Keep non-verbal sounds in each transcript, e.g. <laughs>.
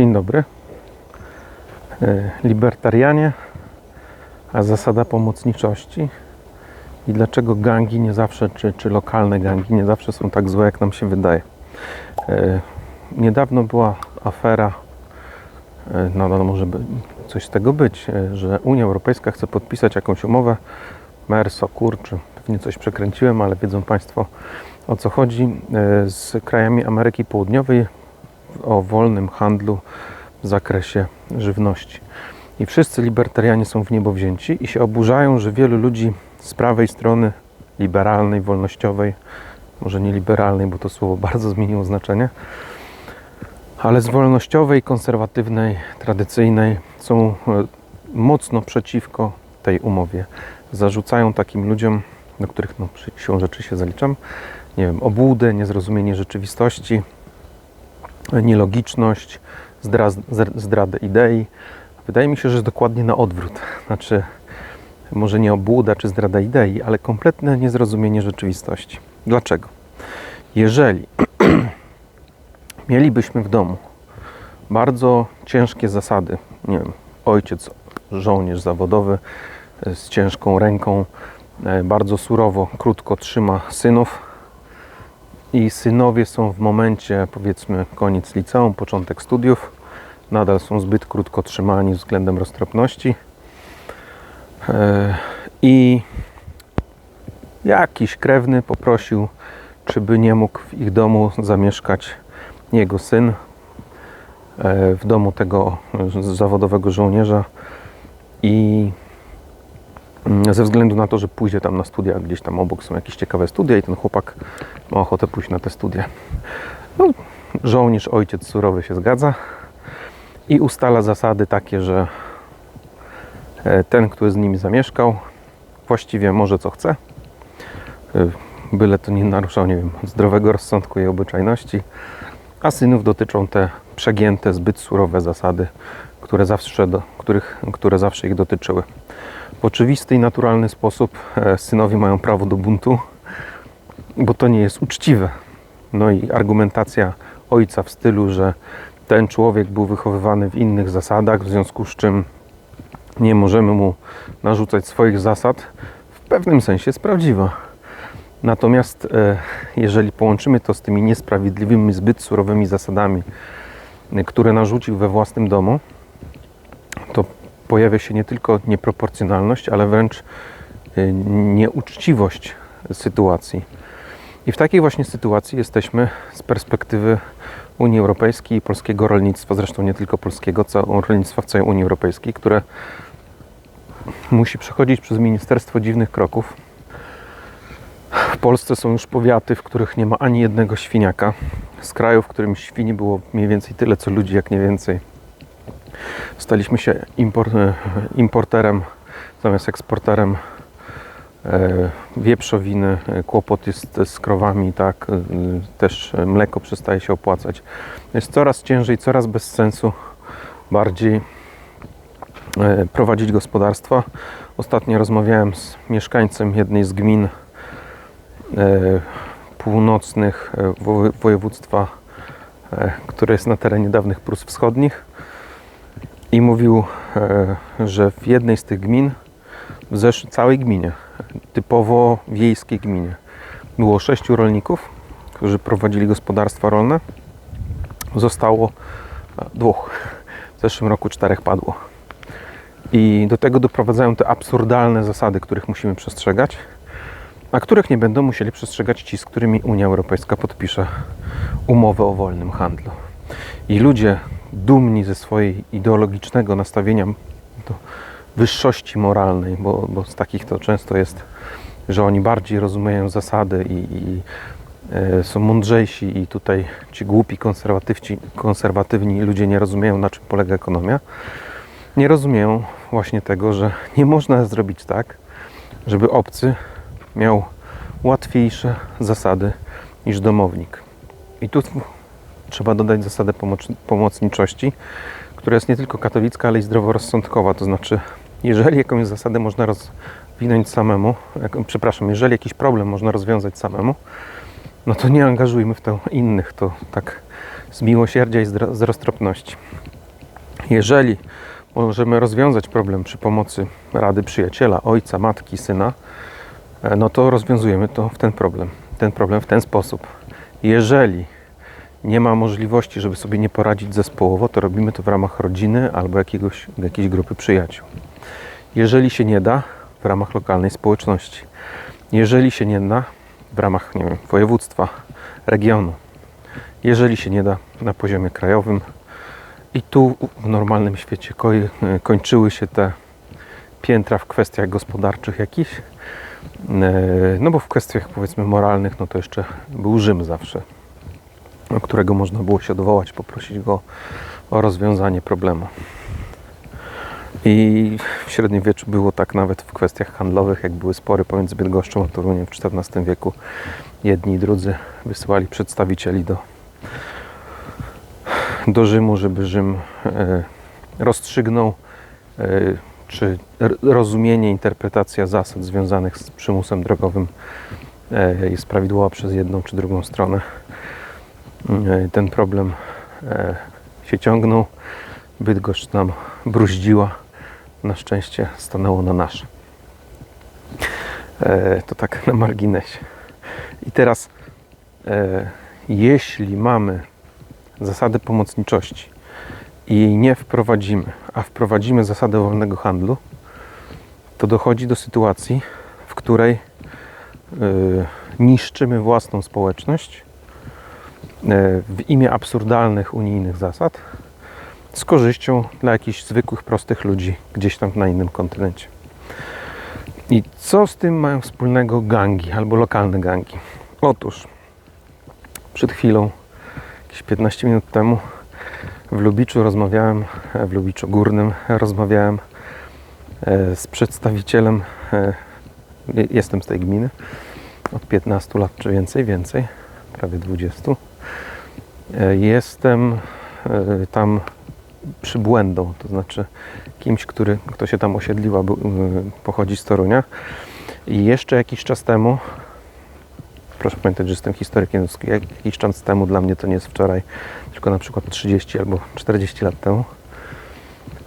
Dzień dobry. E, Libertarianie, a zasada pomocniczości. I dlaczego gangi nie zawsze, czy, czy lokalne gangi nie zawsze są tak złe, jak nam się wydaje. E, Niedawno była afera, e, nadal może coś z tego być, że Unia Europejska chce podpisać jakąś umowę Mercosur, czy pewnie coś przekręciłem, ale wiedzą Państwo o co chodzi, z krajami Ameryki Południowej o wolnym handlu w zakresie żywności. I wszyscy libertarianie są w niebo wzięci i się oburzają, że wielu ludzi z prawej strony liberalnej, wolnościowej, może nie liberalnej, bo to słowo bardzo zmieniło znaczenie, ale z wolnościowej, konserwatywnej, tradycyjnej są e, mocno przeciwko tej umowie. Zarzucają takim ludziom, do których no, siłą rzeczy się zaliczam, nie wiem, obłudę, niezrozumienie rzeczywistości, nielogiczność, zdradę idei. Wydaje mi się, że jest dokładnie na odwrót. <laughs> Znaczy, może nie obłuda czy zdrada idei, ale kompletne niezrozumienie rzeczywistości. Dlaczego? Jeżeli <clears throat> mielibyśmy w domu bardzo ciężkie zasady, nie wiem, ojciec, żołnierz zawodowy e, z ciężką ręką, e, bardzo surowo, krótko trzyma synów, i synowie są w momencie, powiedzmy, koniec liceum, początek studiów. Nadal są zbyt krótko trzymani względem roztropności. E, I jakiś krewny poprosił, czy by nie mógł w ich domu zamieszkać jego syn e, w domu tego zawodowego żołnierza i ze względu na to, że pójdzie tam na studia, gdzieś tam obok są jakieś ciekawe studia i ten chłopak ma ochotę pójść na te studia. No, żołnierz, ojciec surowy się zgadza i ustala zasady takie, że e, ten, który z nimi zamieszkał, właściwie może co chce, E, byle to nie naruszał, nie wiem, zdrowego rozsądku i obyczajności, a synów dotyczą te przegięte, zbyt surowe zasady, które zawsze, do, których, które zawsze ich dotyczyły. W oczywisty i naturalny sposób e, synowie mają prawo do buntu, bo to nie jest uczciwe. No i argumentacja ojca w stylu, że ten człowiek był wychowywany w innych zasadach, w związku z czym nie możemy mu narzucać swoich zasad, w pewnym sensie jest prawdziwa. Natomiast e, jeżeli połączymy to z tymi niesprawiedliwymi, zbyt surowymi zasadami, które narzucił we własnym domu, to pojawia się nie tylko nieproporcjonalność, ale wręcz y, nieuczciwość sytuacji. I w takiej właśnie sytuacji jesteśmy z perspektywy Unii Europejskiej i polskiego rolnictwa, zresztą nie tylko polskiego, całego rolnictwa w całej Unii Europejskiej, które musi przechodzić przez Ministerstwo Dziwnych Kroków. W Polsce są już powiaty, w których nie ma ani jednego świniaka. Z kraju, w którym świni było mniej więcej tyle, co ludzi, jak nie więcej. Staliśmy się import, importerem zamiast eksporterem e, wieprzowiny. E, Kłopot jest z krowami, tak. e, Też mleko przestaje się opłacać. Jest coraz ciężej, coraz bez sensu bardziej prowadzić gospodarstwa. Ostatnio rozmawiałem z mieszkańcem jednej z gmin północnych wo- województwa, które jest na terenie dawnych Prus Wschodnich i mówił, e, że w jednej z tych gmin, w całej gminie, typowo wiejskiej gminie, było sześciu rolników, którzy prowadzili gospodarstwa rolne. Zostało e, dwóch. W zeszłym roku czterech padło. I do tego doprowadzają te absurdalne zasady, których musimy przestrzegać, a których nie będą musieli przestrzegać ci, z którymi Unia Europejska podpisze umowę o wolnym handlu. I ludzie dumni ze swojej ideologicznego nastawienia do wyższości moralnej, bo, bo z takich to często jest, że oni bardziej rozumieją zasady i, i e, są mądrzejsi i tutaj ci głupi konserwatywni ludzie nie rozumieją na czym polega ekonomia. Nie rozumieją właśnie tego, że nie można zrobić tak, żeby obcy miał łatwiejsze zasady niż domownik. I tu trzeba dodać zasadę pomoc- pomocniczości, która jest nie tylko katolicka, ale i zdroworozsądkowa. To znaczy, jeżeli jakąś zasadę można rozwinąć samemu, jak, przepraszam, jeżeli jakiś problem można rozwiązać samemu, no to nie angażujmy w to innych, to tak z miłosierdzia i z, z roztropności. Jeżeli możemy rozwiązać problem przy pomocy rady przyjaciela, ojca, matki, syna, e, no to rozwiązujemy to w ten problem. Ten problem w ten sposób. Jeżeli nie ma możliwości, żeby sobie nie poradzić zespołowo, to robimy to w ramach rodziny albo jakiegoś, jakiejś grupy przyjaciół. Jeżeli się nie da, w ramach lokalnej społeczności. Jeżeli się nie da, w ramach nie wiem, województwa, regionu. Jeżeli się nie da, na poziomie krajowym. I tu w normalnym świecie ko- kończyły się te piętra w kwestiach gospodarczych jakichś. E, No bo w kwestiach powiedzmy moralnych, no to jeszcze był Rzym zawsze, którego można było się odwołać, poprosić go o rozwiązanie problemu. I w średniowieczu było tak nawet w kwestiach handlowych, jak były spory pomiędzy Bydgoszczą a Toruniem w XIV wieku. Jedni i drudzy wysyłali przedstawicieli do, do Rzymu, żeby Rzym e, rozstrzygnął, e, czy rozumienie, interpretacja zasad związanych z przymusem drogowym e, jest prawidłowa przez jedną czy drugą stronę. E, ten problem e, się ciągnął. Bydgoszcz nam bruździła. Na szczęście stanęło na nasze. E, to tak na marginesie. I teraz, jeśli mamy zasady pomocniczości i jej nie wprowadzimy, a wprowadzimy zasadę wolnego handlu, to dochodzi do sytuacji, w której niszczymy własną społeczność w imię absurdalnych unijnych zasad z korzyścią dla jakichś zwykłych, prostych ludzi gdzieś tam na innym kontynencie. I co z tym mają wspólnego gangi albo lokalne gangi? Otóż przed chwilą, jakieś 15 minut temu, w Lubiczu rozmawiałem, e, w Lubiczu Górnym rozmawiałem e, z przedstawicielem, e, jestem z tej gminy, od 15 lat czy więcej, więcej, prawie 20. E, Jestem e, tam przybłędą, to znaczy kimś, który, kto się tam osiedlił, a był, y, pochodzi z Torunia. I jeszcze jakiś czas temu, proszę pamiętać, że jestem historykiem, jakiś czas temu dla mnie to nie jest wczoraj, tylko na przykład 30 albo 40 lat temu.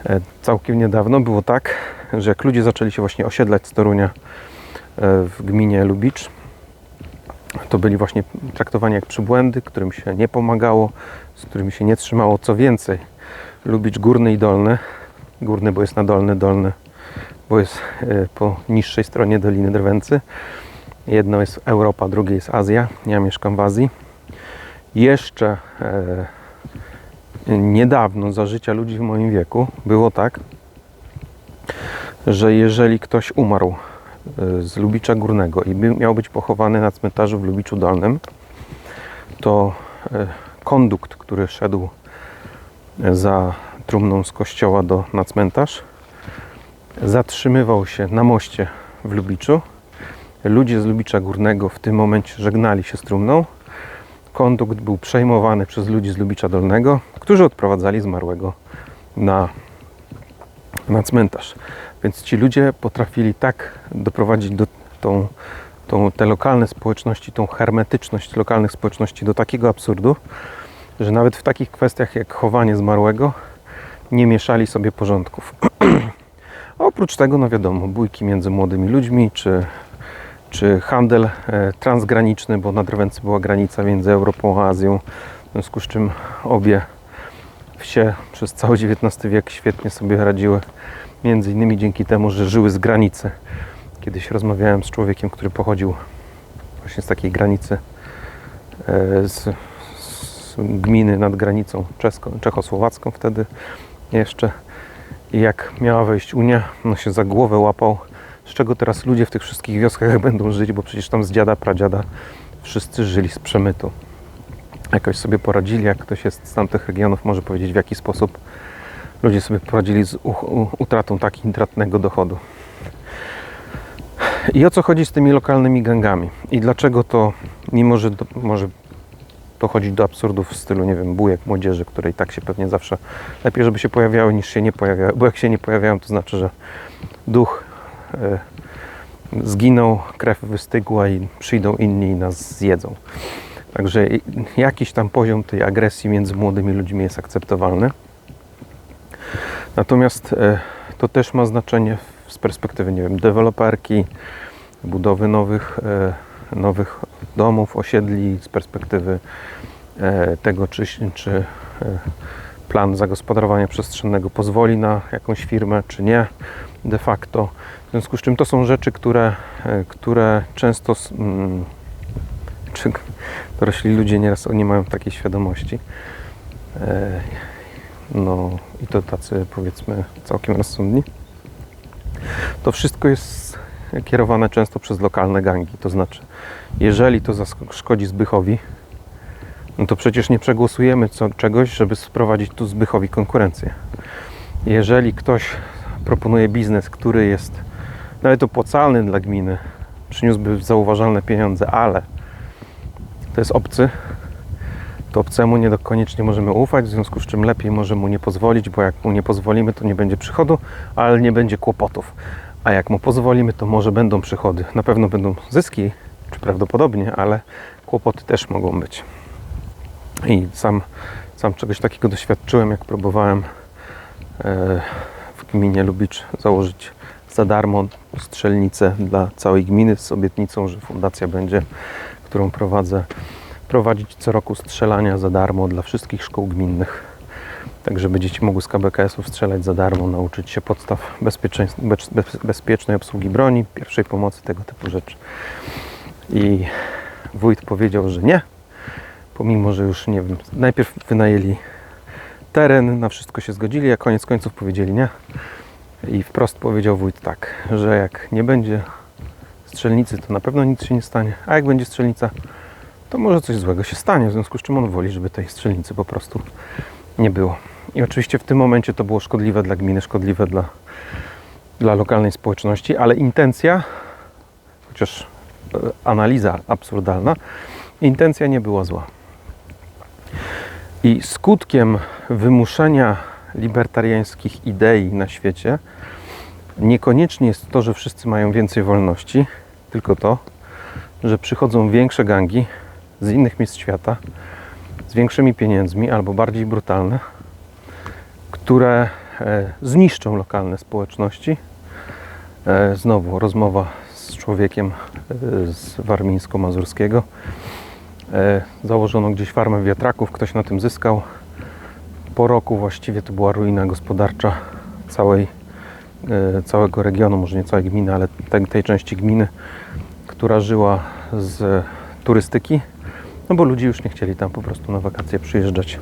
E, Całkiem niedawno było tak, że jak ludzie zaczęli się właśnie osiedlać z Torunia e, w gminie Lubicz, to byli właśnie traktowani jak przybłędy, którym się nie pomagało, z którymi się nie trzymało. Co więcej, Lubicz górny i dolny. Górny, bo jest na dolny, dolny, bo jest e, po niższej stronie Doliny Drwęcy. Jedno jest Europa, drugie jest Azja. Ja mieszkam w Azji. Jeszcze e, niedawno, za życia ludzi w moim wieku, było tak, że jeżeli ktoś umarł z Lubicza Górnego i miał być pochowany na cmentarzu w Lubiczu Dolnym, to e, kondukt, który szedł za trumną z kościoła do, na cmentarz. Zatrzymywał się na moście w Lubiczu. Ludzie z Lubicza Górnego w tym momencie żegnali się z trumną. Kondukt był przejmowany przez ludzi z Lubicza Dolnego, którzy odprowadzali zmarłego na, na cmentarz. Więc ci ludzie potrafili tak doprowadzić do tą, tą, te lokalne społeczności, tą hermetyczność lokalnych społeczności do takiego absurdu, że nawet w takich kwestiach jak chowanie zmarłego nie mieszali sobie porządków. <clears throat> Oprócz tego, no wiadomo, bójki między młodymi ludźmi, czy, czy handel e, transgraniczny, bo na Drwęcy była granica między Europą a Azją, w związku z czym obie wsie przez cały XIX wiek świetnie sobie radziły, między innymi dzięki temu, że żyły z granicy. Kiedyś rozmawiałem z człowiekiem, który pochodził właśnie z takiej granicy e, z, z gminy nad granicą czesko, czechosłowacką wtedy jeszcze. I jak miała wejść Unia, no się za głowę łapał, z czego teraz ludzie w tych wszystkich wioskach <laughs> będą żyć, bo przecież tam z dziada, pradziada wszyscy żyli z przemytu. Jakoś sobie poradzili, jak ktoś jest z tamtych regionów, może powiedzieć w jaki sposób ludzie sobie poradzili z utratą tak intratnego dochodu. I o co chodzi z tymi lokalnymi gangami? I dlaczego to, mimo że do, może dochodzić do absurdów w stylu, nie wiem, bujek młodzieży, które i tak się pewnie zawsze lepiej, żeby się pojawiały niż się nie pojawiały, bo jak się nie pojawiają, to znaczy, że duch e, zginął, krew wystygła i przyjdą inni i nas zjedzą. Także jakiś tam poziom tej agresji między młodymi ludźmi jest akceptowalny. Natomiast e, to też ma znaczenie z perspektywy, nie wiem, deweloperki, budowy nowych, e, nowych domów, osiedli, z perspektywy e, tego, czy, czy plan zagospodarowania przestrzennego pozwoli na jakąś firmę, czy nie de facto. W związku z czym to są rzeczy, które, które często mm, czy dorośli ludzie nieraz nie mają takiej świadomości. No i to tacy powiedzmy całkiem rozsądni. To wszystko jest kierowane często przez lokalne gangi. To znaczy, jeżeli to zaszkodzi Zbychowi, no to przecież nie przegłosujemy co, czegoś, żeby sprowadzić tu Zbychowi konkurencję. Jeżeli ktoś proponuje biznes, który jest nawet opłacalny dla gminy, przyniósłby zauważalne pieniądze, ale to jest obcy, to obcemu nie do koniecznie możemy ufać, w związku z czym lepiej może mu nie pozwolić, bo jak mu nie pozwolimy, to nie będzie przychodu, ale nie będzie kłopotów. A jak mu pozwolimy, to może będą przychody. Na pewno będą zyski, czy prawdopodobnie, ale kłopoty też mogą być. I sam, sam czegoś takiego doświadczyłem, jak próbowałem e, w gminie Lubicz założyć za darmo strzelnicę dla całej gminy z obietnicą, że fundacja będzie, którą prowadzę, prowadzić co roku strzelania za darmo dla wszystkich szkół gminnych. Tak, żeby dzieci mogły z KBKS-ów strzelać za darmo, nauczyć się podstaw bezpiecznej obsługi broni, pierwszej pomocy, tego typu rzeczy. I wójt powiedział, że nie, pomimo, że już nie wiem, najpierw wynajęli teren, na wszystko się zgodzili, a koniec końców powiedzieli nie. I wprost powiedział wójt tak, że jak nie będzie strzelnicy, to na pewno nic się nie stanie, a jak będzie strzelnica, to może coś złego się stanie, w związku z czym on woli, żeby tej strzelnicy po prostu nie było. I oczywiście w tym momencie to było szkodliwe dla gminy, szkodliwe dla, dla lokalnej społeczności, ale intencja, chociaż e, analiza absurdalna, intencja nie była zła. I skutkiem wymuszenia libertariańskich idei na świecie niekoniecznie jest to, że wszyscy mają więcej wolności, tylko to, że przychodzą większe gangi z innych miejsc świata, z większymi pieniędzmi albo bardziej brutalne, które e, zniszczą lokalne społeczności. E, Znowu rozmowa z człowiekiem e, z warmińsko-mazurskiego. Założono gdzieś farmę wiatraków, ktoś na tym zyskał. Po roku właściwie to była ruina gospodarcza całej, całego regionu, może nie całej gminy, ale tej, tej części gminy, która żyła z turystyki, no bo ludzie już nie chcieli tam po prostu na wakacje przyjeżdżać.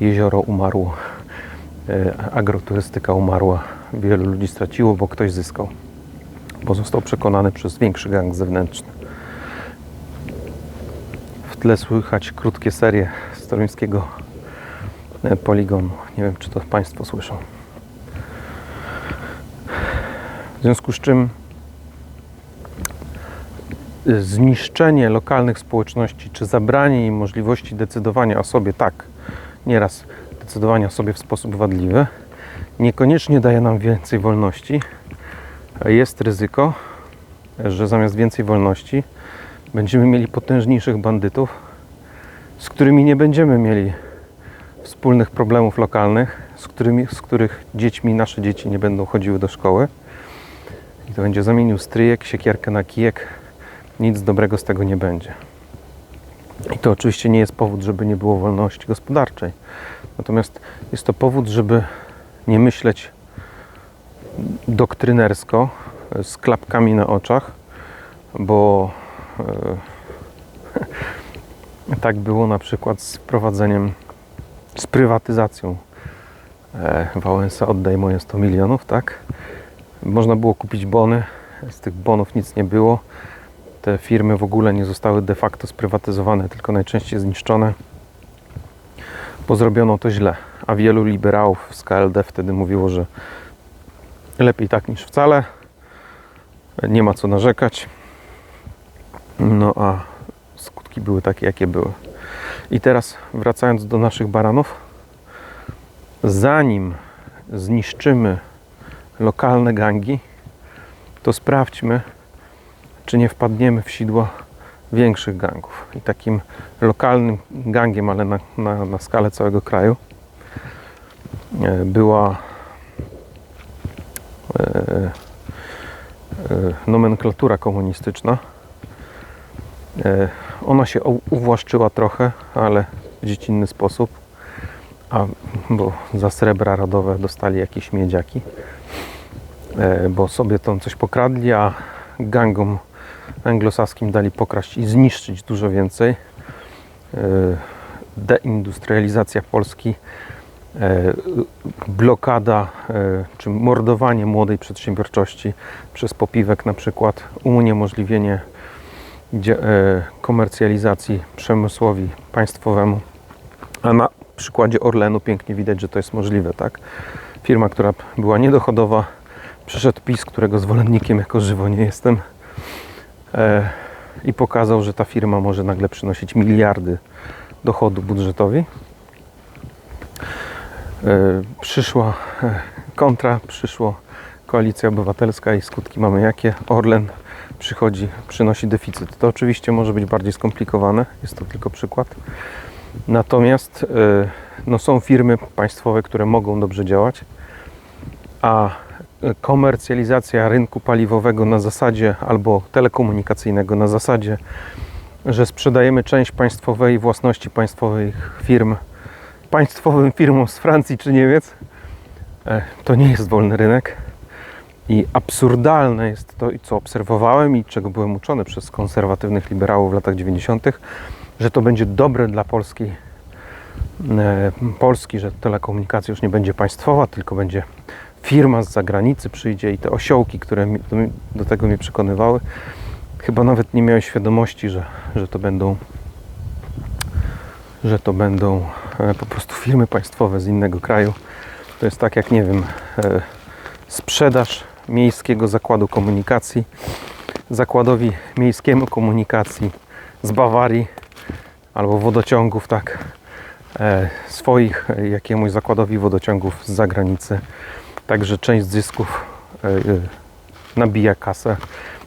Jezioro umarło, e, agroturystyka umarła, wielu ludzi straciło, bo ktoś zyskał. Bo został przekonany przez większy gang zewnętrzny. W tle słychać krótkie serie z toruńskiego e, poligonu. Nie wiem, czy to Państwo słyszą. W związku z czym zniszczenie lokalnych społeczności, czy zabranie im możliwości decydowania o sobie tak, nieraz decydowania o sobie w sposób wadliwy, niekoniecznie daje nam więcej wolności. Jest ryzyko, że zamiast więcej wolności będziemy mieli potężniejszych bandytów, z którymi nie będziemy mieli wspólnych problemów lokalnych, z, którymi, z których dziećmi nasze dzieci nie będą chodziły do szkoły. I to będzie zamienił stryjek, siekierkę na kijek. Nic dobrego z tego nie będzie. I to oczywiście nie jest powód, żeby nie było wolności gospodarczej. Natomiast jest to powód, żeby nie myśleć doktrynersko, z klapkami na oczach, bo e, <laughs> tak było na przykład z wprowadzeniem, z prywatyzacją e, Wałęsa oddaj moje 100 milionów, tak? Można było kupić bony, z tych bonów nic nie było. Te firmy w ogóle nie zostały de facto sprywatyzowane, tylko najczęściej zniszczone, bo zrobiono to źle. A wielu liberałów z KLD wtedy mówiło, że lepiej tak niż wcale, nie ma co narzekać. No a skutki były takie, jakie były. I teraz wracając do naszych baranów, zanim zniszczymy lokalne gangi, to sprawdźmy, czy nie wpadniemy w sidło większych gangów. I takim lokalnym gangiem, ale na, na, na skalę całego kraju, e, była e, e, nomenklatura komunistyczna. Ona się uwłaszczyła trochę, ale w dziecinny sposób, a, bo za srebra radowe dostali jakieś miedziaki, bo sobie tam coś pokradli, a gangom anglosaskim dali pokraść i zniszczyć dużo więcej. E, Deindustrializacja Polski, e, blokada e, czy mordowanie młodej przedsiębiorczości przez popiwek na przykład, uniemożliwienie komercjalizacji przemysłowi państwowemu. A na przykładzie Orlenu pięknie widać, że to jest możliwe, tak? Firma, która była niedochodowa, przyszedł PiS, którego zwolennikiem jako żywo nie jestem i pokazał, że ta firma może nagle przynosić miliardy dochodu budżetowi. E, przyszła e, kontra, przyszła koalicja obywatelska i skutki mamy jakie? Orlen przychodzi, przynosi deficyt. To oczywiście może być bardziej skomplikowane, jest to tylko przykład. Natomiast e, no, są firmy państwowe, które mogą dobrze działać, a e, komercjalizacja rynku paliwowego na zasadzie albo telekomunikacyjnego na zasadzie, że sprzedajemy część państwowej własności państwowych firm państwowym firmom z Francji czy Niemiec, e, to nie jest wolny rynek. I absurdalne jest to, co obserwowałem i czego byłem uczony przez konserwatywnych liberałów w latach 90., że to będzie dobre dla Polski, e, Polski, że telekomunikacja już nie będzie państwowa, tylko będzie firma z zagranicy przyjdzie i te osiołki, które do, tego mnie przekonywały, chyba nawet nie miały świadomości, że, że to będą że to będą e, po prostu firmy państwowe z innego kraju. To jest tak jak, nie wiem, e, sprzedaż miejskiego zakładu komunikacji zakładowi miejskiemu komunikacji z Bawarii albo wodociągów, tak, e, swoich jakiemuś zakładowi wodociągów z zagranicy. Także część zysków e, e, nabija kasę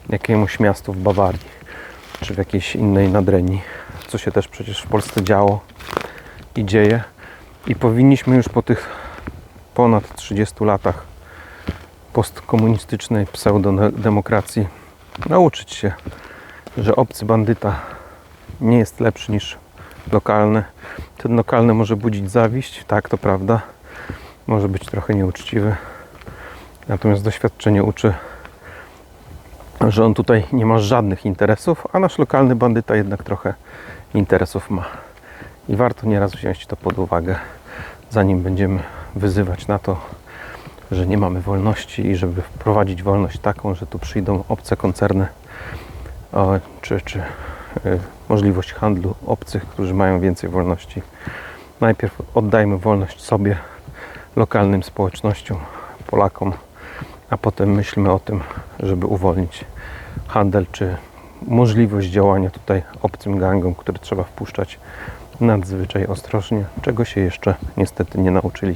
jakiemuś miastu w Bawarii czy w jakiejś innej nadrenii, co się też przecież w Polsce działo i dzieje. I powinniśmy już po tych ponad 30 latach postkomunistycznej pseudodemokracji nauczyć się, że obcy bandyta nie jest lepszy niż lokalny. Ten lokalny może budzić zawiść, tak to prawda. Może być trochę nieuczciwy. Natomiast doświadczenie uczy, że on tutaj nie ma żadnych interesów, a nasz lokalny bandyta jednak trochę interesów ma. I warto nieraz wziąć to pod uwagę, zanim będziemy wyzywać na to, że nie mamy wolności i żeby wprowadzić wolność taką, że tu przyjdą obce koncerny czy, czy y, możliwość handlu obcych, którzy mają więcej wolności. Najpierw oddajmy wolność sobie, lokalnym społecznościom, Polakom, a potem myślmy o tym, żeby uwolnić handel czy możliwość działania tutaj obcym gangom, które trzeba wpuszczać nadzwyczaj ostrożnie, czego się jeszcze niestety nie nauczyliśmy.